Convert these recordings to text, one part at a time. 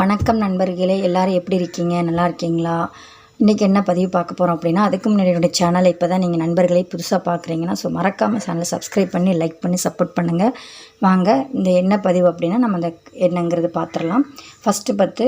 வணக்கம் நண்பர்களே எல்லாரும் எப்படி இருக்கீங்க? நல்லா இருக்கீங்களா? இன்றைக்கி என்ன பதிவு பார்க்க போகிறோம் அப்படின்னா அதுக்கு முன்னாடி என்னுடைய சேனலை இப்போ தான் நீங்கள் நண்பர்களே புதுசாக பார்க்குறீங்கன்னா ஸோ மறக்காமல் சேனலை சப்ஸ்கிரைப் பண்ணி லைக் பண்ணி சப்போர்ட் பண்ணுங்கள் வாங்க இந்த என்ன பதிவு அப்படின்னா நம்ம அந்த என்னங்கிறது பார்த்துடலாம். ஃபஸ்ட்டு பத்து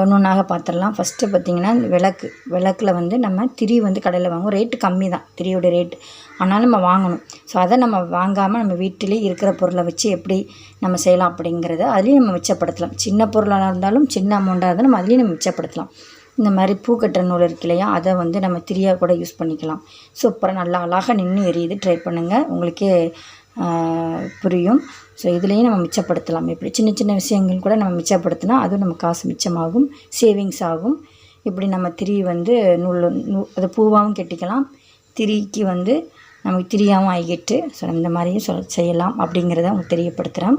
ஒன்று ஒன்றாக பார்த்துடலாம் ஃபஸ்ட்டு பார்த்திங்கன்னா இந்த விளக்கு. விளக்கில் வந்து நம்ம திரி வந்து கடையில் வாங்குவோம். ரேட்டு கம்மி தான். திரியோட ரேட்டு ஆனாலும் நம்ம வாங்கணும். ஸோ அதை நம்ம வாங்காமல் நம்ம வீட்டிலே இருக்கிற பொருளை வச்சு எப்படி நம்ம செய்யலாம் அப்படிங்கிறத அதுலேயும் நம்ம மிச்சப்படுத்தலாம். சின்ன பொருளாக இருந்தாலும் சின்ன அமௌண்ட்டாக இருந்தாலும் நம்ம அதுலேயும் நம்ம மிச்சப்படுத்தலாம். இந்த மாதிரி பூக்கட்டுற நூல் இருக்கு இல்லையா அதை வந்து நம்ம திரியாக கூட யூஸ் பண்ணிக்கலாம். சூப்பராக நல்லா அழகாக நின்று எரியுது. ட்ரை பண்ணுங்கள் உங்களுக்கே புரியும். ஸோ இதுலேயும் நம்ம மிச்சப்படுத்தலாம். இப்படி சின்ன சின்ன விஷயங்கள் கூட நம்ம மிச்சப்படுத்தினா அதுவும் நம்ம காசு மிச்சமாகும் சேவிங்ஸ் ஆகும். இப்படி நம்ம திரி வந்து நூல் நூ அதை பூவாகவும் கெட்டிக்கலாம். திரிக்கு வந்து நமக்கு திரியாகவும் ஆகிட்டு ஸோ இந்த மாதிரியும் சொல் செய்யலாம் அப்படிங்கிறத உங்களுக்கு தெரியப்படுத்துகிறேன்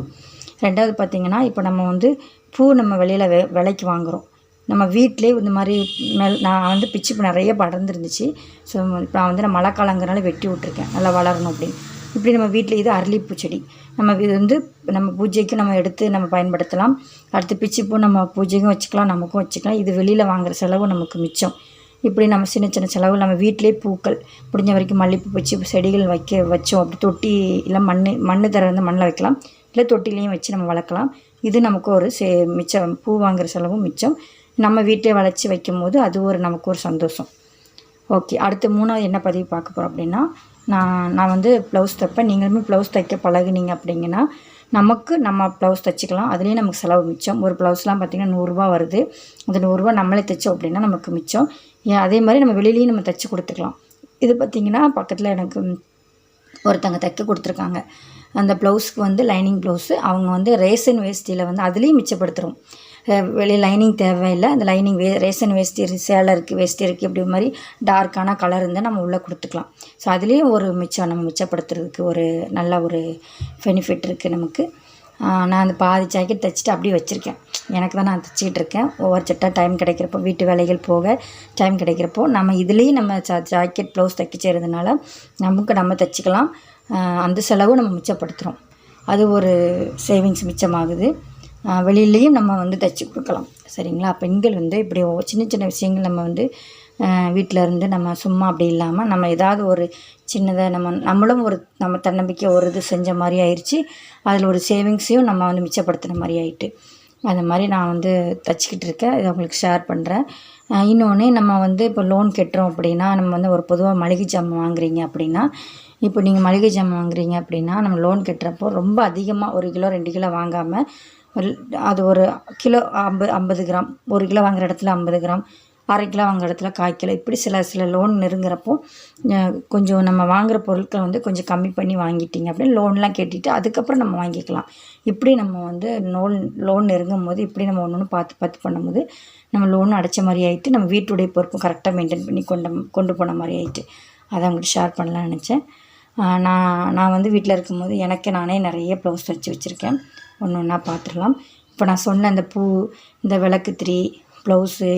ரெண்டாவது பார்த்திங்கன்னா இப்போ நம்ம வந்து பூ நம்ம வெளியில் வெ விலைக்கு வாங்குகிறோம் நம்ம வீட்டிலே இந்த மாதிரி மெல் நான் வந்து பிச்சு இப்போ நிறைய படர்ந்துருந்துச்சு. ஸோ இப்போ நான் வந்து நான் மழை காலங்கிறனால வெட்டி விட்ருக்கேன் நல்லா வளரணும் அப்படின்னு. இப்படி நம்ம வீட்டில் இது அரளிப்பூ செடி நம்ம இது வந்து நம்ம பூஜைக்கும் நம்ம எடுத்து நம்ம பயன்படுத்தலாம். அடுத்து பிச்சிப்பூ நம்ம பூஜைக்கும் வச்சுக்கலாம் நமக்கும் வச்சுக்கலாம். இது வெளியில் வாங்குகிற செலவு நமக்கு மிச்சம். இப்படி நம்ம சின்ன சின்ன செலவு நம்ம வீட்டிலே பூக்கள் முடிஞ்ச வரைக்கும் மல்லிப்பூ வச்சு செடிகள் வைக்க வச்சோம் அப்படி தொட்டி இல்லை மண் மண் தர வந்து மண்ணில் வைக்கலாம். இல்லை தொட்டிலையும் வச்சு நம்ம வளர்க்கலாம். இது நமக்கு ஒரு சே மிச்சம் பூ வாங்குகிற செலவும் மிச்சம். நம்ம வீட்டிலே வளைச்சி வைக்கும் போது அது ஒரு நமக்கு ஒரு சந்தோஷம். ஓகே அடுத்து மூணாவது என்ன பதிவு பார்க்க போகிறோம் அப்படின்னா நான் நான் வந்து ப்ளவுஸ் தைப்பேன். நீங்களுமே ப்ளவுஸ் தைக்க பழகுனீங்க அப்படிங்கன்னா நமக்கு நம்ம ப்ளவுஸ் தைச்சிக்கலாம். அதுலேயும் நமக்கு செலவு மிச்சம். ஒரு ப்ளவுஸ்லாம் பார்த்திங்கன்னா நூறுரூவா வருது. அந்த நூறுரூவா நம்மளே தைச்சோம் அப்படின்னா நமக்கு மிச்சம். ஏன் அதே மாதிரி நம்ம வெளியிலையும் நம்ம தைச்சி கொடுத்துக்கலாம். இது பார்த்திங்கன்னா பக்கத்தில் எனக்கு ஒருத்தங்க தைக்க கொடுத்துருக்காங்க. அந்த ப்ளவுஸ்க்கு வந்து லைனிங் ப்ளவுஸு அவங்க வந்து ரேசன் வேஸ்டியில் வந்து அதுலேயும் மிச்சப்படுத்துகிறோம் வெளியே லைனிங் தேவையில்லை. அந்த லைனிங் வே ரேஷன் வேஷ்டி இருக்கு, சேலை இருக்குது வேஷ்டி இருக்குது இப்படி மாதிரி டார்க்கான கலர் இருந்தால் நம்ம உள்ளே கொடுத்துக்கலாம். ஸோ அதுலேயும் ஒரு மிச்சம் நம்ம மிச்சப்படுத்துறதுக்கு ஒரு நல்ல ஒரு பெனிஃபிட் இருக்குது நமக்கு. நான் அந்த பாதி ஜாக்கெட் தைச்சிட்டு அப்படியே வச்சுருக்கேன். எனக்கு தான் நான் தைச்சிக்கிட்டு இருக்கேன். ஒவ்வொரு சட்டாக டைம் கிடைக்கிறப்போ வீட்டு வேலைகள் போக டைம் கிடைக்கிறப்போ நம்ம இதுலேயும் நம்ம ஜா ஜாக்கெட் ப்ளவுஸ் தைக்க நமக்கு நம்ம தைச்சிக்கலாம். அந்த செலவும் நம்ம மிச்சப்படுத்துகிறோம் அது ஒரு சேவிங்ஸ் மிச்சமாகுது. வெளியிலையும் நம்ம வந்து தைச்சி கொடுக்கலாம். சரிங்களா? பெண்கள் வந்து இப்படி சின்ன சின்ன விஷயங்கள் நம்ம வந்து வீட்டில் இருந்து நம்ம சும்மா அப்படி இல்லாமல் நம்ம ஏதாவது ஒரு சின்னதாக நம்ம நம்மளும் ஒரு நம்ம தன்னம்பிக்கை ஒரு இது செஞ்ச மாதிரி ஆயிடுச்சு அதில் ஒரு சேவிங்ஸையும் நம்ம வந்து மிச்சப்படுத்துன மாதிரி ஆயிட்டு. அந்த மாதிரி நான் வந்து தச்சுக்கிட்டு இருக்கேன். இதை உங்களுக்கு ஷேர் பண்ணுறேன் இன்னொன்று நம்ம வந்து இப்போ லோன் கட்டுறோம் அப்படின்னா நம்ம வந்து ஒரு பொதுவாக மளிகை ஜாமான் வாங்குறீங்க அப்படின்னா இப்போ நீங்கள் மளிகை ஜாமான் வாங்குறீங்க அப்படின்னா நம்ம லோன் கட்டுறப்போ ரொம்ப அதிகமாக ஒரு கிலோ ரெண்டு கிலோ வாங்காமல் அது ஒரு கிலோ ஐம்பது ஐம்பது கிராம். ஒரு கிலோ வாங்குற இடத்துல ஐம்பது கிராம். அரை கிலோ வாங்குற இடத்துல கால் கிலோ. இப்படி சில சில லோன் நெருங்குறப்போ கொஞ்சம் நம்ம வாங்குகிற பொருட்களை வந்து கொஞ்சம் கம்மி பண்ணி வாங்கிட்டீங்க அப்படின்னு லோன்லாம் கேட்டுட்டு அதுக்கப்புறம் நம்ம வாங்கிக்கலாம். இப்படி நம்ம வந்து லோன் லோன் நெருங்கும் போது இப்படி நம்ம ஒன்று ஒன்று பார்த்து பார்த்து பண்ணும்போது நம்ம லோன் அடைச்ச மாதிரி ஆகிட்டு நம்ம வீட்டுடைய பொறுப்பும் கரெக்டாக மெயின்டைன் பண்ணி கொண்டு கொண்டு போன மாதிரி ஆகிட்டு அதை உங்கள்கிட்ட ஷேர் பண்ணலாம்னு நினச்சேன். நான் நான் வந்து வீட்டில் இருக்கும்போது எனக்கு நானே நிறைய ப்ளவுஸ் தைச்சி வச்சுருக்கேன். ஒன்று ஒன்றா பார்த்துடலாம் இப்போ நான் சொன்ன அந்த பூ இந்த விளக்குத்திரி ப்ளவுஸு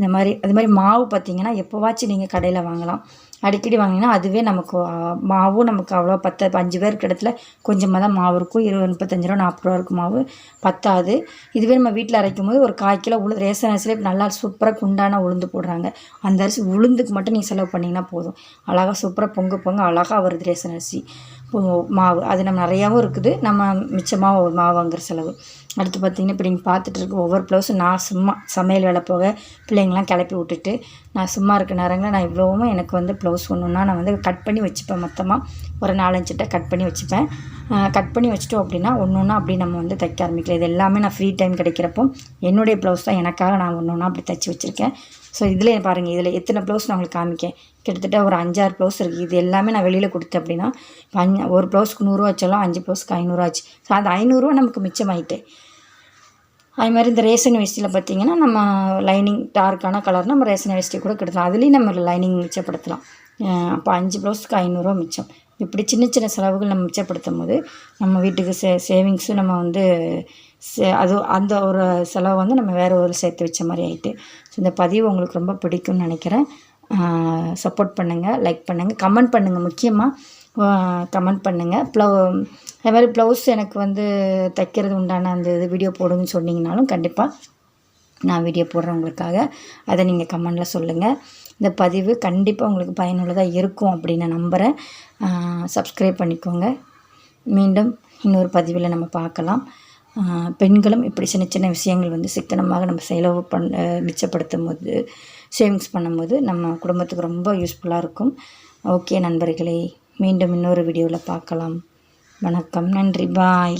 இந்த மாதிரி அது மாதிரி மாவு பார்த்தீங்கன்னா எப்போவாச்சும் நீங்கள் கடையில் வாங்கலாம். அடிக்கடி வாங்கினீங்கன்னா அதுவே நமக்கு மாவும் நமக்கு அவ்வளோ பத்து அஞ்சு பேர் இருக்கிற இடத்துல கொஞ்சமாக தான் மாவு இருக்கும். இருபது முப்பத்தஞ்சு ரூபா நாற்பது ரூபா இருக்கும் மாவு. பத்தாது. இதுவே நம்ம வீட்டில் அரைக்கும் போது ஒரு கால் கிலோ உளுந்து ரேஷன் அரிசியில் நல்லா சூப்பராக குண்டான உளுந்து போடுறாங்க. அந்த அரிசி உளுந்துக்கு மட்டும் நீங்கள் செலவு பண்ணிங்கன்னா போதும். அழகாக சூப்பராக பொங்க பொங்க அழகாக வருது ரேஷன் அரிசி. மாவு. அது நம்ம நிறையாவும் இருக்குது. நம்ம மிச்சமாக ஒரு மாவு வாங்குற செலவு. அடுத்து பார்த்தீங்கன்னா இப்போ நீங்கள் பார்த்துட்டு இருக்க ஒவ்வொரு ப்ளவுஸும் நான் சும்மா சமையல் வேலை போக பிள்ளைங்க பிள்ளைங்களாம் கிளப்பி விட்டுட்டு நான் சும்மா இருக்க நேரங்களில் நான் இவ்வளவும் எனக்கு வந்து ப்ளவுஸ் ஒன்றுனா நான் வந்து கட் பண்ணி வச்சுப்பேன். மொத்தமாக ஒரு நாலஞ்சிட்ட கட் பண்ணி வச்சுப்பேன். கட் பண்ணி வச்சுட்டோம் அப்படின்னா ஒன்று ஒன்றா அப்படி நம்ம வந்து தைக்க ஆரம்பிக்கலாம். இது எல்லாமே நான் ஃப்ரீ டைம் கிடைக்கிறப்போ என்னுடைய ப்ளவுஸ் தான் எனக்காக நான் ஒன்று ஒன்றா அப்படி தைச்சி வச்சுருக்கேன். ஸோ இதில் பாருங்கள் இதில் எத்தனை ப்ளவுஸ் நான் உங்களுக்கு காமிக்கேன். கிட்டத்தட்ட ஒரு அஞ்சாறு ப்ளவுஸ் இருக்குது இது எல்லாமே நான் வெளியில் கொடுத்தேன் அப்படின்னா இப்போ அஞ்சு ஒரு ப்ளவுஸ்க்கு நூறுரூவா வச்சாலும் அஞ்சு ப்ளவுஸ்க்கு ஐநூறுரூவா ஆச்சு. ஸோ அந்த ஐநூறுரூவா நமக்கு மிச்சமாயிட்டு. அது மாதிரி இந்த ரேஷன் வேஷ்டியில் பார்த்தீங்கன்னா நம்ம லைனிங் டார்க்கான கலர் நம்ம ரேஷன் வேஷ்டி கூட கிடக்கலாம். அதுலேயும் நம்ம லைனிங் மிச்சப்படுத்தலாம். அப்போ அஞ்சு ப்ளவுஸ்க்கு ஐநூறுரூவா மிச்சம். இப்படி சின்ன சின்ன செலவுகள் நம்ம மிச்சப்படுத்தும் போது நம்ம வீட்டுக்கு சே சேவிங்ஸும் நம்ம வந்து சே அது அந்த ஒரு செலவை வந்து நம்ம வேறு ஒரு சேர்த்து வச்ச மாதிரி ஆகிட்டு ஸோ இந்த பதிவு உங்களுக்கு ரொம்ப பிடிக்கும்னு நினைக்கிறேன். சப்போர்ட் பண்ணுங்கள் லைக் பண்ணுங்கள் கமெண்ட் பண்ணுங்கள் முக்கியமாக கமெண்ட் பண்ணுங்கள் ப்ளவு அதே மாதிரி ப்ளவுஸ் எனக்கு வந்து தைக்கிறது உண்டான அந்த இது வீடியோ போடுங்கன்னு சொன்னீங்கனாலும் கண்டிப்பாக நான் வீடியோ போடுறேன் உங்களுக்காக. அதை நீங்கள் கமெண்டில் சொல்லுங்கள் இந்த பதிவு கண்டிப்பாக உங்களுக்கு பயனுள்ளதாக இருக்கும் அப்படின்னு நான் நம்புகிறேன் சப்ஸ்கிரைப் பண்ணிக்கோங்க. மீண்டும் இன்னொரு பதிவில் நம்ம பார்க்கலாம். பெண்களும் இப்படி சின்ன சின்ன விஷயங்கள் வந்து சிக்கனமாக நம்ம செலவு பண்ண மிச்சப்படுத்தும் போது சேவிங்ஸ் பண்ணும்போது நம்ம குடும்பத்துக்கு ரொம்ப யூஸ்ஃபுல்லாக இருக்கும். ஓகே நண்பர்களே. மீண்டும் இன்னொரு வீடியோவில் பார்க்கலாம். வணக்கம் நன்றி பாய்.